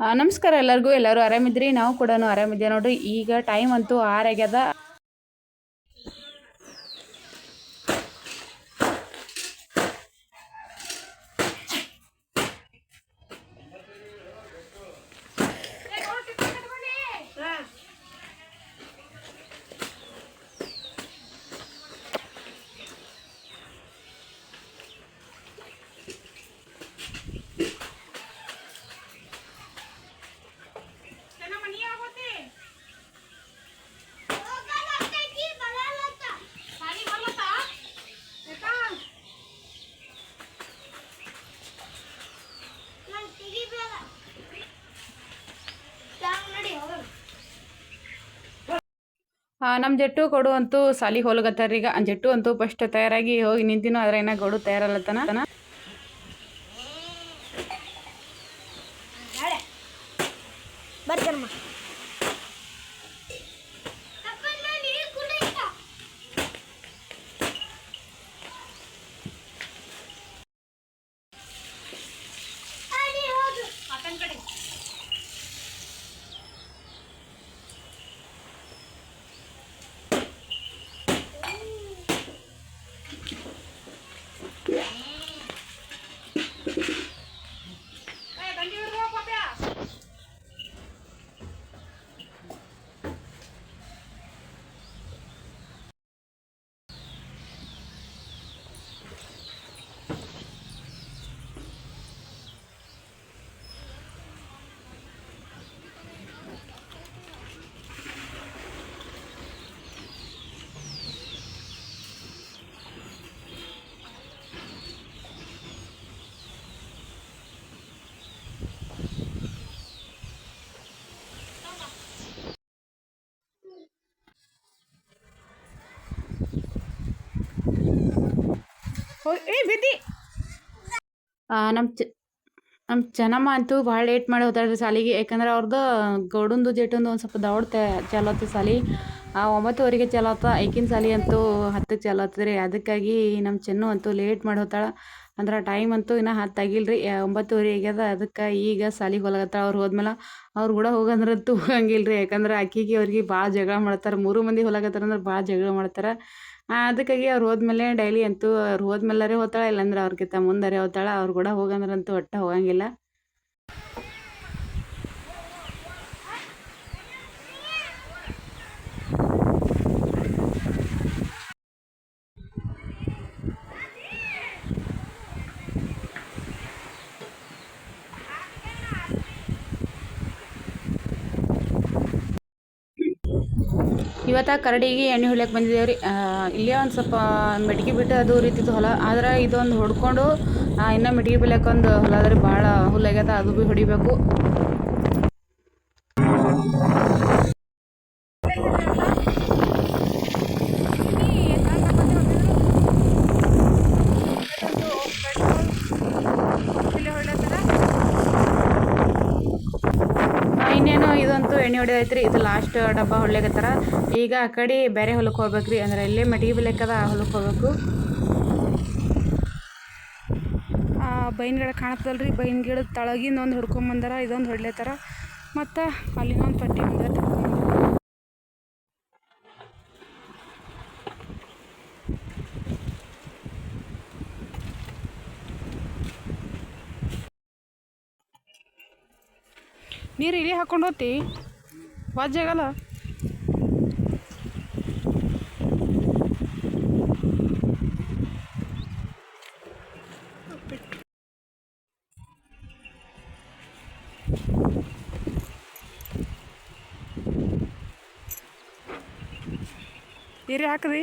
ನಮಸ್ಕಾರ ಎಲ್ಲರಿಗೂ. ಎಲ್ಲರೂ ಆರಾಮಿದ್ರಿ ನಾವು ಕೂಡ ಆರಾಮಿದ್ದೆ ನೋಡ್ರಿ. ಈಗ ಟೈಮ್ ಅಂತೂ ಆರಾಗ್ಯದ ನಮ್ಮ ಜಟ್ಟು ಕೊಡು ಅಂತೂ ಸಾಲಿಗೆ ಹೋಲಗತ್ತಾರ ಈಗ. ಜಟ್ಟು ಅಂತೂ ಫಸ್ಟ್ ತಯಾರಾಗಿ ಹೋಗಿ ನಿಂತಿನೂ ಅದ್ರ ಏನ ಗೌಡು ತಯಾರಲ್ಲತನ ಬಿದ್ದಿ ನಮ್ಮ ಚ ನಮ್ಮ ಚೆನ್ನಮ್ಮ ಅಂತೂ ಭಾಳ ಲೇಟ್ ಮಾಡಿ ಹೋದ್ರಿ ಸಾಲಿಗೆ. ಯಾಕಂದ್ರೆ ಅವ್ರದ್ದು ಗೌಡಂದು ಜೇಟಂದು ಒಂದು ಸ್ವಲ್ಪ ದೌಡ್ ತೆ ಚಾಲು ಸಾಲಿ. ಆ, ಒಂಬತ್ತುವರೆಗೆ ಚಲೋತ್ತ ಈಕಿನ ಸಾಲಿ ಅಂತೂ ಹತ್ತಕ್ಕೆ ಚಲೋತ್ತದ್ರಿ ಅದಕ್ಕಾಗಿ ನಮ್ಮ ಚೆನ್ನು ಅಂತೂ ಲೇಟ್ ಮಾಡಿ ಹೋತಾಳ. ಅಂದ್ರೆ ಟೈಮ್ ಅಂತೂ ಇನ್ನ ಹತ್ತು ಆಗಿಲ್ಲ ರೀ ಒಂಬತ್ತುವರೆ ಆಗ್ಯದ. ಅದಕ್ಕೆ ಈಗ ಸಾಲಿಗೆ ಹೋಗತ್ತಾಳ ಅವ್ರು ಹೋದ್ಮೇಲೆ ಅವ್ರು ಕೂಡ ಹೋಗಂದ್ರಂತೂ ಹೋಗಂಗಿಲ್ಲ ರೀ ಯಾಕಂದ್ರೆ ಅಕ್ಕಿಗೆ ಅವ್ರಿಗೆ ಭಾಳ ಜಗಳ ಮಾಡ್ತಾರೆ. ಮೂರು ಮಂದಿ ಹೊಲಕತ್ತಾರ ಅಂದ್ರೆ ಭಾಳ ಜಗಳ ಮಾಡ್ತಾರೆ. ಅದಕ್ಕಾಗಿ ಅವ್ರು ಹೋದ್ಮೇಲೆ ಡೈಲಿ ಅಂತೂ ಅವ್ರು ಹೋದ್ಮೇಲೆ ಹೋಗ್ತಾಳೆ ಇಲ್ಲಾಂದ್ರೆ ಅವ್ರಿಗಿಂತ ಮುಂದರೇ ಹೋಗ್ತಾಳೆ ಅವ್ರು ಕೂಡ ಹೋಗಂದ್ರಂತೂ ಒಟ್ಟ ಹೋಗಂಗಿಲ್ಲ. ಇವತ್ತ ಕರಡಿಗೆ ಎಣ್ಣೆ ಹೊಲಿಯಕ್ಕೆ ಬಂದಿದ್ದೇವೆ ರೀ ಇಲ್ಲೇ ಒಂದು ಸ್ವಲ್ಪ ಮೆಟ್ಗೆ ಬಿಟ್ಟು ಅದು ರೀತಿದು ಹೊಲ. ಆದ್ರೆ ಇದೊಂದು ಹೊಡ್ಕೊಂಡು ಇನ್ನೂ ಮೆಟ್ಗೆ ಬೀಳಕ್ಕೆ ಒಂದು ಹೊಲ ಅದ್ರಿ ಭಾಳ ಹುಲ್ಲಾಗ್ಯದ ಅದು ಭೀ ಹೊಡಿಬೇಕು. ಎಣ್ಣೆ ಹೊಡೆದೈತ್ರಿ ಇದು ಲಾಸ್ಟ್ ಡಬ್ಬ ಹೊಡ್ಲಿಕತ್ತಾರ ಈಗ ಆ ಕಡೆ ಬೇರೆ ಹೊಲಕ್ಕೆ ಹೋಗ್ಬೇಕ್ರಿ, ಅಂದ್ರೆ ಇಲ್ಲೇ ಮಟಿಗೆ ಬೆಲೆಕ್ಕದ ಆ ಹೊಲಕ್ಕೆ ಹೋಗ್ಬೇಕು. ಬೈನ್ ಗಿಡ ಕಾಣತ್ತಲ್ರಿ ಬೈನ್ ಗಿಡದ ತಳಗಿಂದ ಒಂದು ಹುಡ್ಕೊಂಬಂದಾರ ಇದೊಂದು ಹೊಡ್ಲೇತಾರ. ಮತ್ತು ಅಲ್ಲಿನೊಂದು ಪಟ್ಟಿ ಬಂದಾರ. ನೀರು ಇಳಿ ಹಾಕೊಂಡು ಹೋಗ್ತಿ ವಾಜ್ಯಾಗಲ್ಲ ನೀರು ಹಾಕದಿ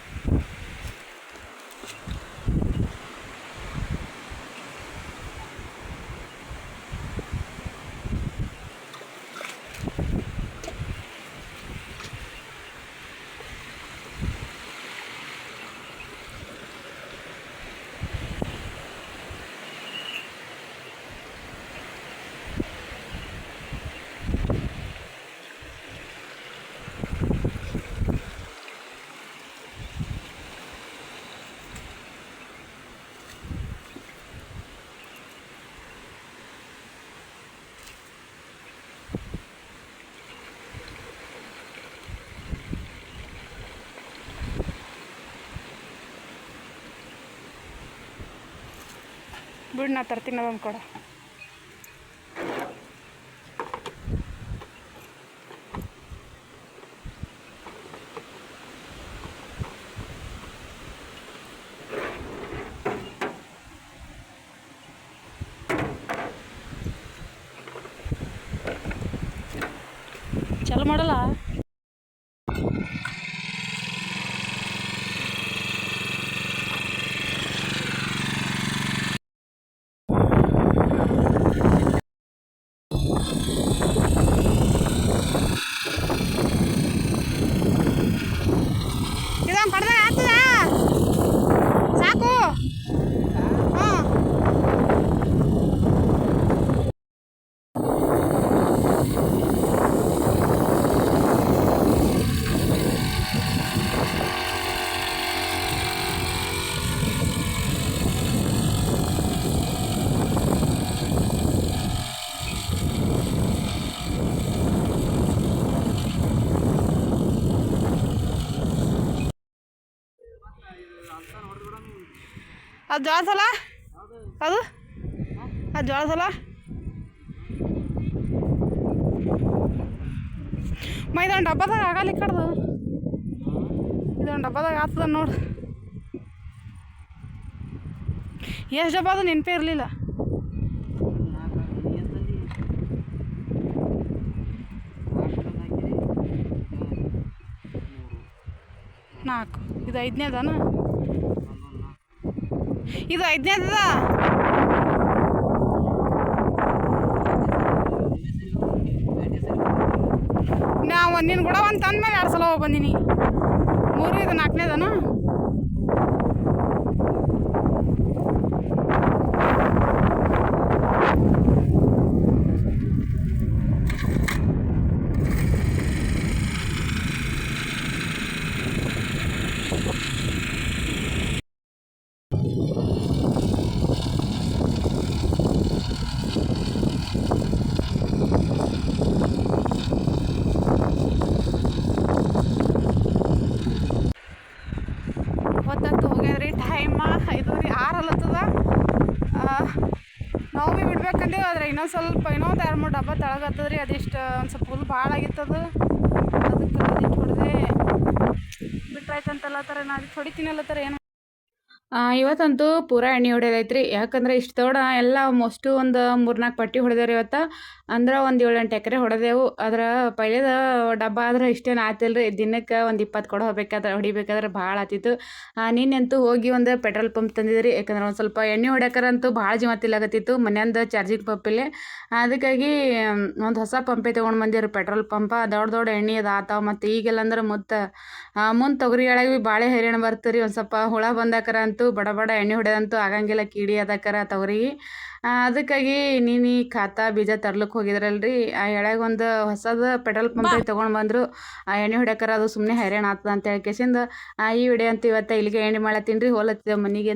ಬಿಡು ನಾ ತರ್ತೀನಿ ಅದೊಂದು ಕೊಡ. ಚಲೋ ಮಾಡಲ್ಲ ಇದೊಂದು ಕಡ್ದಾಗ ಆಗ್ತದ ಸಾಕು ಹಾಂ ಅದು ಜೋಳ ಸಲ? ಅದು? ಅದು ಜೋಳ ಸಲ? ಮ ಇದೊಂದು ಡಬ್ಬದಾಗ ಆಗಲಿ ಕಡ್ದು. ಇದೊಂದು ಡಬ್ಬದಾಗ ಆಗ್ತದ ನೋಡು. ಎಷ್ಟು ಡಬ್ಬ ಅದು ನೆನಪೇ ಇರಲಿಲ್ಲ. ನಾಲ್ಕು. ಇದು ಐದನೇದನ ಇದು ಐದನೇದ ನಾವು ನಿನ್ನ ಕೂಡ ಒಂದು ತಂದ ಮೇಲೆ ಎರಡು ಸಲ ಹೋಗಿ ಬಂದೀನಿ. ಮೂರು ಇದು ನಾಲ್ಕನೇದನ ಹೊತ್ತತ್ತು ಹೋಗ್ಯದ್ರಿ ಟೈಮ ಐದು ರೀ ಆರು ಅಲ್ಲತ್ತದ ನಾವು ಭೀ ಬಿಡ್ಬೇಕಂದೇವು ಆದ್ರೆ ಇನ್ನೊಂದು ಸ್ವಲ್ಪ ಇನ್ನೊಂದು ಎರಡು ಮೂರು ಡಬ್ಬ ತೆಳಗತ್ತದ ರೀ ಅದಿಷ್ಟು ಒಂದು ಸ್ವಲ್ಪ ಹುಲ್ ಭಾಳ ಆಗಿತ್ತದ. ಅದಕ್ಕೆ ಅದಿಟ್ಟು ಹೊಡೆದೆ. ಬಿಟ್ರಾಯ್ತಂತಲ್ಲತ್ತಾರ ನಾ ಅದಕ್ಕೆ ಹೊಡಿತೀನಲ್ಲತ್ತಾರ ಏನು. ಇವತ್ತಂತೂ ಪೂರಾ ಎಣ್ಣೆ ಹೊಡೆಯೋದೈತ್ರಿ ಯಾಕಂದ್ರೆ ಇಷ್ಟು ತೋಡ ಎಲ್ಲ ಮೋಸ್ಟು ಒಂದು ಮೂರ್ನಾಲ್ಕು ಪಟ್ಟಿ ಹೊಡೆದೇವ್ರಿ ಇವತ್ತು. ಅಂದ್ರೆ ಒಂದು ಏಳೆಂಟು ಎಕರೆ ಹೊಡೆದೆವು. ಅದ್ರ ಪೈಲೇದ ಡಬ್ಬ ಆದ್ರೆ ಇಷ್ಟೇನು ಆತಿಲ್ರಿ ದಿನಕ್ಕೆ ಒಂದು ಇಪ್ಪತ್ತು ಕೊಡ ಹೋಗ್ಬೇಕಾದ್ರೆ ಹೊಡಿಬೇಕಾದ್ರೆ ಭಾಳ ಆತಿತ್ತು. ನಿನ್ನೆಂತೂ ಹೋಗಿ ಒಂದು ಪೆಟ್ರೋಲ್ ಪಂಪ್ ತಂದಿದ್ರಿ. ಯಾಕಂದ್ರೆ ಒಂದು ಸ್ವಲ್ಪ ಎಣ್ಣೆ ಹೊಡ್ಯಾಕರಂತೂ ಭಾಳ ಜೀವ ತಿಲ್ಲಾಗತ್ತಿತ್ತು ಮನೆಯಂದ ಚಾರ್ಜಿಂಗ್ ಪಂಪಿಲ್ಲೇ ಅದಕ್ಕಾಗಿ ಒಂದು ಹೊಸ ಪಂಪೇ ತೊಗೊಂಡು ಬಂದಿರಿ ಪೆಟ್ರೋಲ್ ಪಂಪ. ದೊಡ್ಡ ದೊಡ್ಡ ಎಣ್ಣೆ ಅದು ಆತಾವ. ಮತ್ತು ಈಗೆಲ್ಲ ಅಂದ್ರೆ ಮುತ್ತ ಮುಂದೆ ತೊಗರಿ ಒಳಗೆ ಭೀ ಭಾಳ ಹೈರಾಣ ಬರ್ತೀರಿ ಒಂದು ಸ್ವಲ್ಪ ಹುಳ ಬಂದಾಕರ ಅಂತೂ ಬಡ ಬಡ ಎಣ್ಣೆ ಹೊಡೆದಂತೂ ಆಗಂಗಿಲ್ಲ. ಕೀಡಿ ಅದಕ್ಕರ ತೊಗರಿ. ಅದಕ್ಕಾಗಿ ನೀನು ಖಾತಾ ಬೀಜ ತರ್ಲಿಕ್ಕೆ ಹೋಗಿದ್ರಲ್ರಿ. ಆ ಎಳ್ಯಾಗ ಒಂದು ಹೊಸದು ಪೆಟ್ರೋಲ್ ಪಂಪ್ ತೊಗೊಂಡು ಬಂದರು. ಆ ಎಣ್ಣೆ ಹೊಡ್ಯಾಕರ ಅದು ಸುಮ್ಮನೆ ಹೈರಾಣ ಆಗ್ತದ ಅಂತ ಹೇಳ್ಕೇಸಿಂದ ಈ ವಿಡಿಯೋ ಅಂತ ಇವತ್ತು ಇಲ್ಲಿಗೆ ಎಣ್ಣೆ ಮಾಡತ್ತೀನಿ ರೀ. ಹೋಲತ್ತಿದ್ದೆ ಮನೆಗೆ?